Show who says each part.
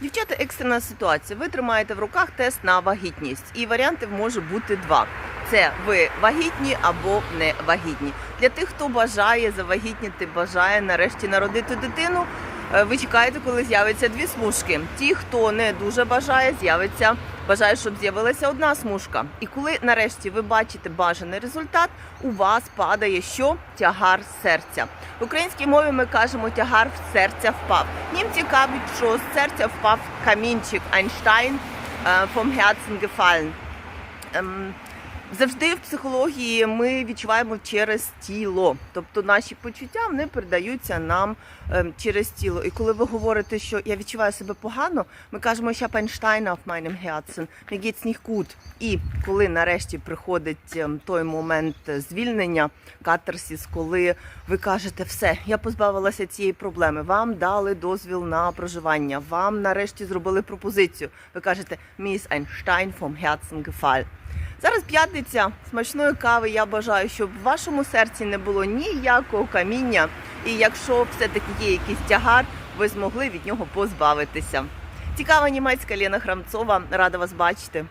Speaker 1: Дівчата, екстрена ситуація. Ви тримаєте в руках тест на вагітність, і варіантів може бути два: це ви вагітні або не вагітні. Для тих, хто бажає завагітніти, бажає нарешті народити дитину. Е, Ви чекаєте, коли з'явиться дві смужки. Ті, хто не дуже бажає, з'явиться бажає, щоб з'явилася одна смужка. І коли нарешті ви бачите бажаний результат, у вас падає що тягар серця. В українській мові ми кажемо тягар в серця впав. Німці кажуть, що з серця впав камінчик Einstein е, vom Herzen gefallen. Завжди в психології ми відчуваємо через тіло, тобто наші почуття вони передаються нам ем, через тіло. І коли ви говорите, що я відчуваю себе погано, ми кажемо, що Einstein auf meinem Herzen, mir geht's. І коли нарешті приходить ем, той момент звільнення, катарсіс, коли ви кажете, все, я позбавилася цієї проблеми, вам дали дозвіл на проживання, вам нарешті зробили пропозицію. Ви кажете, mir ist ein Stein vom Herzen gefallen. Зараз п'ятниця смачної кави. Я бажаю, щоб в вашому серці не було ніякого каміння. І якщо все-таки є якийсь тягар, ви змогли від нього позбавитися. Цікава німецька Лена Храмцова. Рада вас бачити.